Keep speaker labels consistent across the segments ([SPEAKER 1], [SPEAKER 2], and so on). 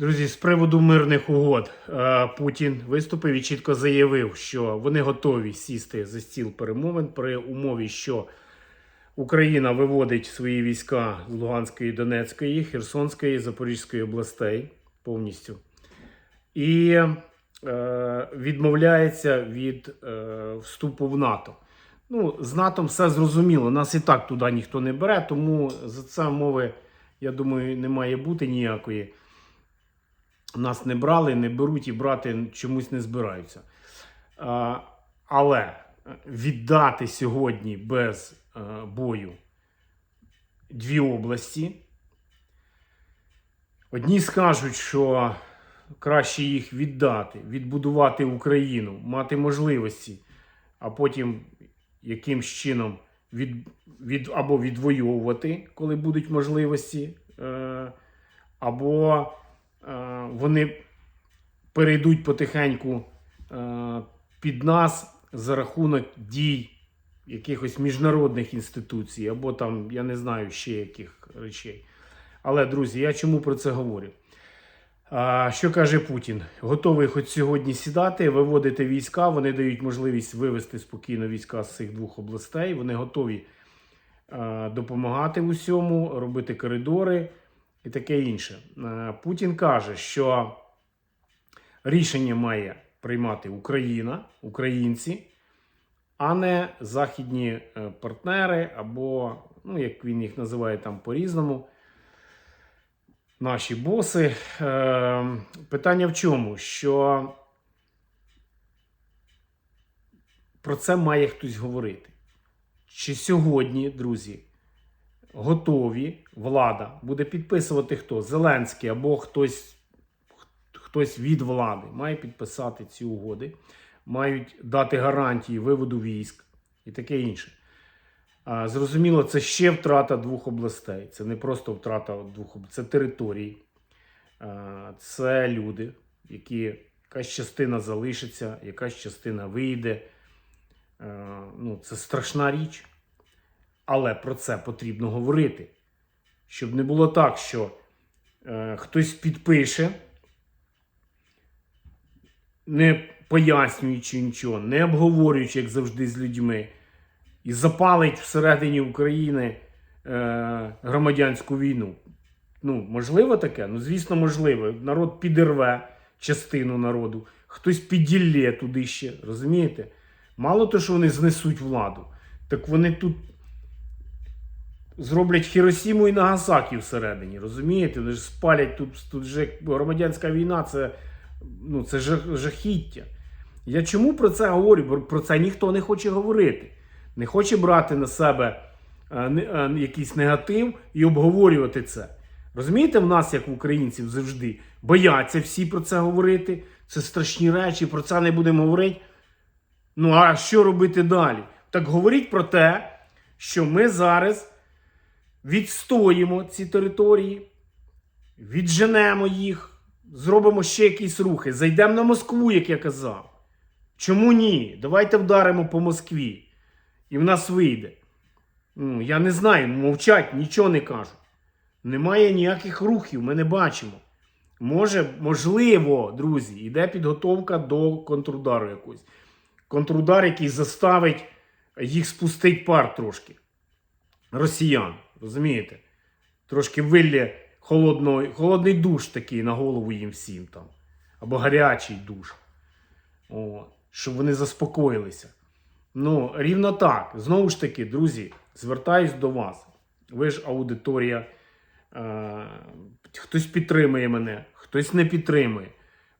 [SPEAKER 1] Друзі, з приводу мирних угод е, Путін виступив і чітко заявив, що вони готові сісти за стіл перемовин при умові, що Україна виводить свої війська з Луганської, Донецької, Херсонської, Запорізької областей повністю і е, відмовляється від е, вступу в НАТО. Ну, з НАТО все зрозуміло. Нас і так туди ніхто не бере, тому за це мови, я думаю, не має бути ніякої. Нас не брали, не беруть і брати чомусь не збираються. Але віддати сьогодні без е, бою дві області. Одні скажуть, що краще їх віддати, відбудувати Україну, мати можливості, а потім якимсь чином від, від, або відвоювати, коли будуть можливості, е, або е, вони перейдуть потихеньку е, під нас за рахунок дій якихось міжнародних інституцій, або там, я не знаю, ще яких речей. Але, друзі, я чому про це говорю? А, що каже Путін? Готовий хоч сьогодні сідати, виводити війська. Вони дають можливість вивести спокійно війська з цих двох областей. Вони готові допомагати усьому, робити коридори і таке інше. Путін каже, що рішення має приймати Україна, українці, а не західні е, партнери, або, ну, як він їх називає там по-різному наші боси. Е, питання в чому? Що про це має хтось говорити. Чи сьогодні, друзі, готові влада буде підписувати хто? Зеленський або хтось, хтось від влади має підписати ці угоди, мають дати гарантії виводу військ і таке інше. А, Зрозуміло, це ще втрата двох областей. Це не просто втрата двох областей, це території, А, це люди, які якась частина залишиться, якась частина вийде. А, Ну, це страшна річ. Але про це потрібно говорити. Щоб не було так, що е, хтось підпише, не пояснюючи нічого, не обговорюючи, як завжди, з людьми і запалить всередині України е, громадянську війну. Ну, можливо таке? Ну, звісно, можливо. Народ підірве частину народу, хтось піділє туди ще, розумієте? Мало того, що вони знесуть владу, так вони тут зроблять Хіросіму і Нагасакі всередині, розумієте? Вони ж спалять тут, тут же громадянська війна, це, ну, це жахіття. Я чому про це говорю? Бо про це ніхто не хоче говорити не хоче брати на себе е, е, якийсь негатив і обговорювати це. Розумієте, в нас, як в українців, завжди бояться всі про це говорити. Це страшні речі, про це не будемо говорити. Ну а що робити далі? Так говоріть про те, що ми зараз відстоїмо ці території, відженемо їх, зробимо ще якісь рухи, зайдемо на Москву, як я казав. Чому ні? Давайте вдаримо по Москві. І в нас вийде. Ну, я не знаю, мовчать, нічого не кажуть. Немає ніяких рухів, ми не бачимо. Може, можливо, друзі, йде підготовка до контрудару якогось. Контрудар, який заставить їх спустить пар трошки. Росіян, розумієте? Трошки виллє холодного, холодний душ такий на голову їм всім там. Або гарячий душ. О, щоб вони заспокоїлися. Ну, рівно так. Знову ж таки, друзі, звертаюсь до вас. Ви ж аудиторія. Е, хтось підтримує мене, хтось не підтримує.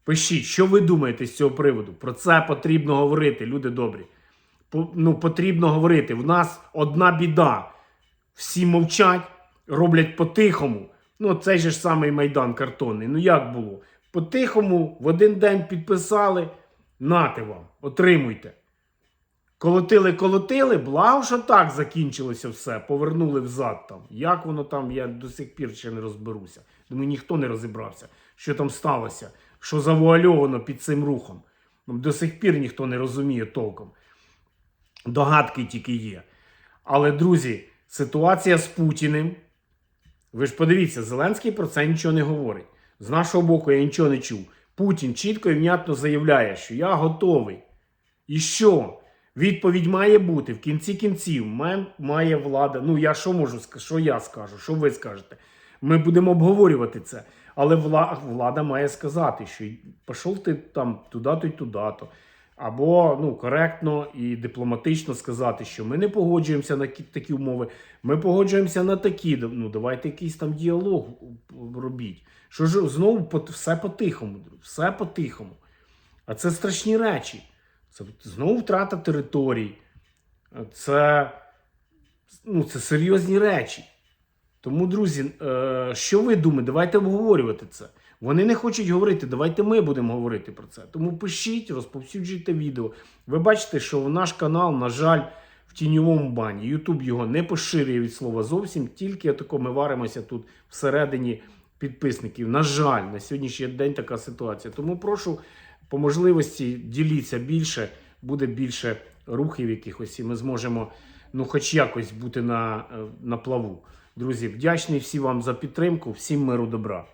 [SPEAKER 1] Пишіть, що ви думаєте з цього приводу. Про це потрібно говорити, люди добрі. По- ну, потрібно говорити. В нас одна біда. Всі мовчать, роблять по-тихому. Ну, цей ж самий Майдан картонний. Ну як було? По-тихому в один день підписали. Нате вам, отримуйте. Колотили, колотили, благо, що так закінчилося все. Повернули взад там. Як воно там, я до сих пір ще не розберуся. Думаю, ніхто не розібрався, що там сталося, що завуальовано під цим рухом. Ну, До сих пір ніхто не розуміє толком. Догадки тільки є. Але, друзі, ситуація з Путіним. Ви ж подивіться, Зеленський про це нічого не говорить. З нашого боку я нічого не чув. Путін чітко і внятно заявляє, що я готовий. І що? Відповідь має бути в кінці кінців. Має, влада. Ну я що можу? Що я скажу? Що ви скажете? Ми будемо обговорювати це. Але влада має сказати, що пішов ти там туди-то й туди-то. Або ну, коректно і дипломатично сказати, що ми не погоджуємося на такі умови, ми погоджуємося на такі. Ну, давайте якийсь там діалог робіть. Що ж знову все по-тихому, все по-тихому. А це страшні речі. Це знову втрата територій. Це, ну, це серйозні речі. Тому, друзі, е, що ви думаєте? Давайте обговорювати це. Вони не хочуть говорити, давайте ми будемо говорити про це. Тому пишіть, розповсюджуйте відео. Ви бачите, що наш канал, на жаль, в тіньовому бані. Ютуб його не поширює від слова зовсім, тільки тако ми варимося тут всередині підписників. На жаль, на сьогоднішній день така ситуація. Тому прошу по можливості діліться більше, буде більше рухів якихось, і ми зможемо ну, хоч якось бути на, е, на плаву. Друзі, вдячний всім вам за підтримку, всім миру добра.